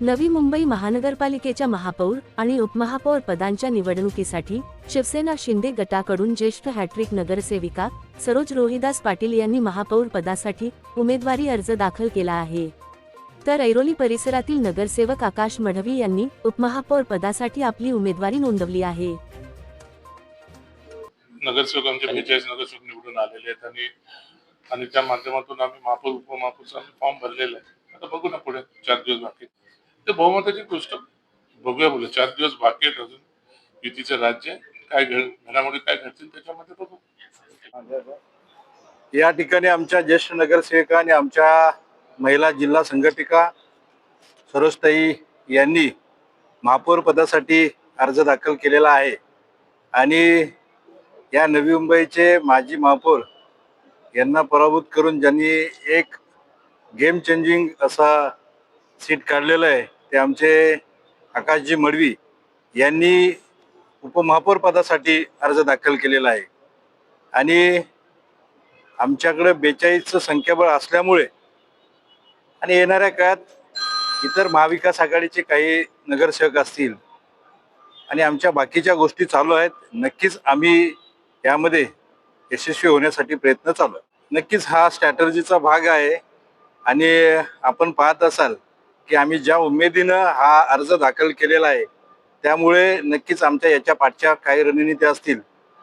नवी मुंबई महानगरपालिकेच्या महापौर आणि उपमहापौर पदांच्या निवडणुकीसाठी शिवसेना शिंदे गटाकडून ज्येष्ठ हॅट्रिक नगरसेविका सरोज रोहिदास पाटील यांनी महापौर पदासाठी उमेदवारी अर्ज दाखल केला आहे. तर ऐरोली परिसरातील नगरसेवक आकाश मढवी यांनी उपमहापौर पदासाठी आपली उमेदवारी नोंदवली आहे. नगरसेवक आमचे बेचाळीस नगरसेवक निवडून आलेले आहेत आणि आणि त्या माध्यमातून आम्ही महापौर उपमहापौरचा फॉर्म भरलेला आहे. आता बघू ना पुढे चार दिवस बाकी ते बहुमताची गोष्ट. बघूया बोला. चार दिवस बाकी आहेत अजून. युतीचं राज्य काय घड घडामोडी काय घडतील त्याच्यामध्ये बघू. या ठिकाणी आमच्या ज्येष्ठ नगरसेविका आणि आमच्या महिला जिल्हा संघटिका सरोजताई यांनी महापौर पदासाठी अर्ज दाखल केलेला आहे. आणि या नवी मुंबईचे माजी महापौर यांना पराभूत करून ज्यांनी एक गेम चेंजिंग असा सीट काढलेलं आहे. ते आमचे आकाशजी मडवी यांनी उपमहापौर पदासाठी अर्ज दाखल केलेला आहे. आणि आमच्याकडे बेचाळीसचं संख्याबळ असल्यामुळे आणि येणाऱ्या काळात इतर महाविकास आघाडीचे काही नगरसेवक असतील आणि आमच्या बाकीच्या गोष्टी चालू आहेत नक्कीच आम्ही यामध्ये यशस्वी होण्यासाठी प्रयत्न चालू आहे. नक्कीच हा स्ट्रॅटर्जीचा भाग आहे आणि आपण पाहत असाल की आम्ही ज्या उमेदीनं हा अर्ज दाखल केलेला आहे त्यामुळे नक्कीच आमच्या याच्या पाठच्या काही रणनीती असतील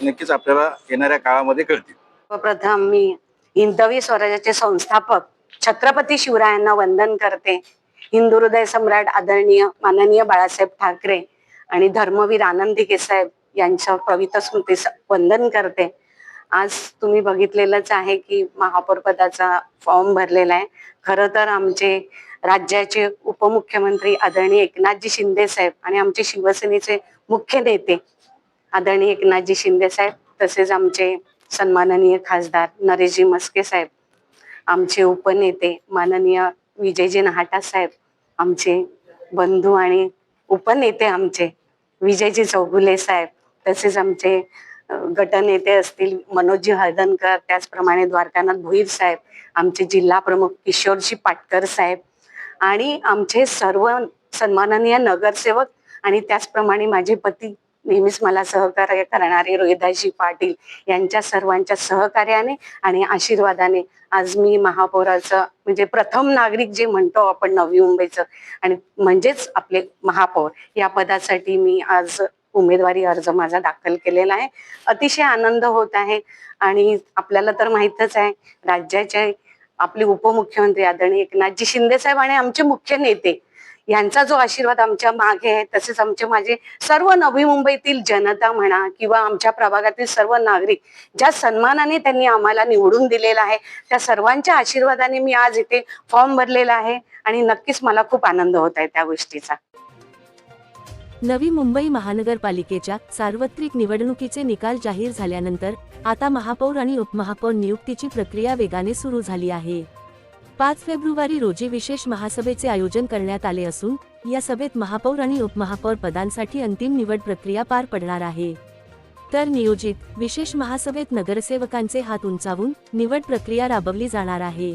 नक्कीच आपल्याला येणाऱ्या काळामध्ये कळतील. सर्वप्रथम मी हिंदवी स्वराज्याचे संस्थापक छत्रपती शिवरायांना वंदन करते. हिंदू हृदय सम्राट आदरणीय माननीय बाळासाहेब ठाकरे आणि धर्मवीर आनंदी केसाहेब यांच्या पवित्र स्मृतीस वंदन करते. आज तुम्ही बघितलेलंच आहे की महापौर पदाचा फॉर्म भरलेला आहे. खरं तर आमचे राज्याचे उपमुख्यमंत्री आदरणीय एकनाथजी शिंदे साहेब आणि आमचे शिवसेनेचे मुख्य नेते आदरणीय एकनाथजी शिंदे साहेब तसेच आमचे सन्माननीय खासदार नरेशजी मस्के साहेब आमचे उपनेते माननीय विजयजी नहाटा साहेब आमचे बंधू आणि उपनेते आमचे विजयजी चौगुले साहेब तसेच आमचे गटनेते असतील मनोजी हळदणकर त्याचप्रमाणे द्वारकानाथ भुईर साहेब आमचे जिल्हा प्रमुख किशोरजी पाटकर साहेब आणि आमचे सर्व सन्माननीय नगरसेवक आणि त्याचप्रमाणे माझे पती नेहमीच मला सहकार्य करणारे रोहिदाजी पाटील यांच्या सर्वांच्या सहकार्याने आणि आशीर्वादाने आज मी महापौराचं म्हणजे प्रथम नागरिक जे म्हणतो आपण नवी मुंबईचं आणि म्हणजेच आपले महापौर या पदासाठी मी आज उमेदवारी अर्ज माझा दाखल केलेला आहे. अतिशय आनंद होत आहे. आणि आपल्याला तर माहितच आहे राज्याचे आपले उपमुख्यमंत्री आदरणीय एकनाथजी शिंदे साहेब आणि आमचे मुख्य नेते यांचा जो आशीर्वाद आमच्या मागे आहे तसेच आमचे माझे सर्व नवी मुंबईतील जनता म्हणा किंवा आमच्या प्रभागातील सर्व नागरिक ज्या सन्मानाने त्यांनी आम्हाला निवडून दिलेला आहे त्या सर्वांच्या आशीर्वादाने मी आज इथे फॉर्म भरलेला आहे. आणि नक्कीच मला खूप आनंद होत आहे त्या गोष्टीचा. नवी मुंबई महानगरपालिकेच्या सार्वत्रिक निवडणुकीचे निकाल जाहीर झाल्यानंतर आता महापौर आणि उपमहापौर नियुक्तीची प्रक्रिया वेगाने सुरू झाली आहे. पाच फेब्रुवारी रोजी विशेष महासभेचे आयोजन करण्यात आले असून या सभेत महापौर आणि उपमहापौर पदांसाठी अंतिम निवड प्रक्रिया पार पडणार आहे. तर नियोजित विशेष महासभेत नगरसेवकांचे हात उंचावून निवड प्रक्रिया राबवली जाणार आहे.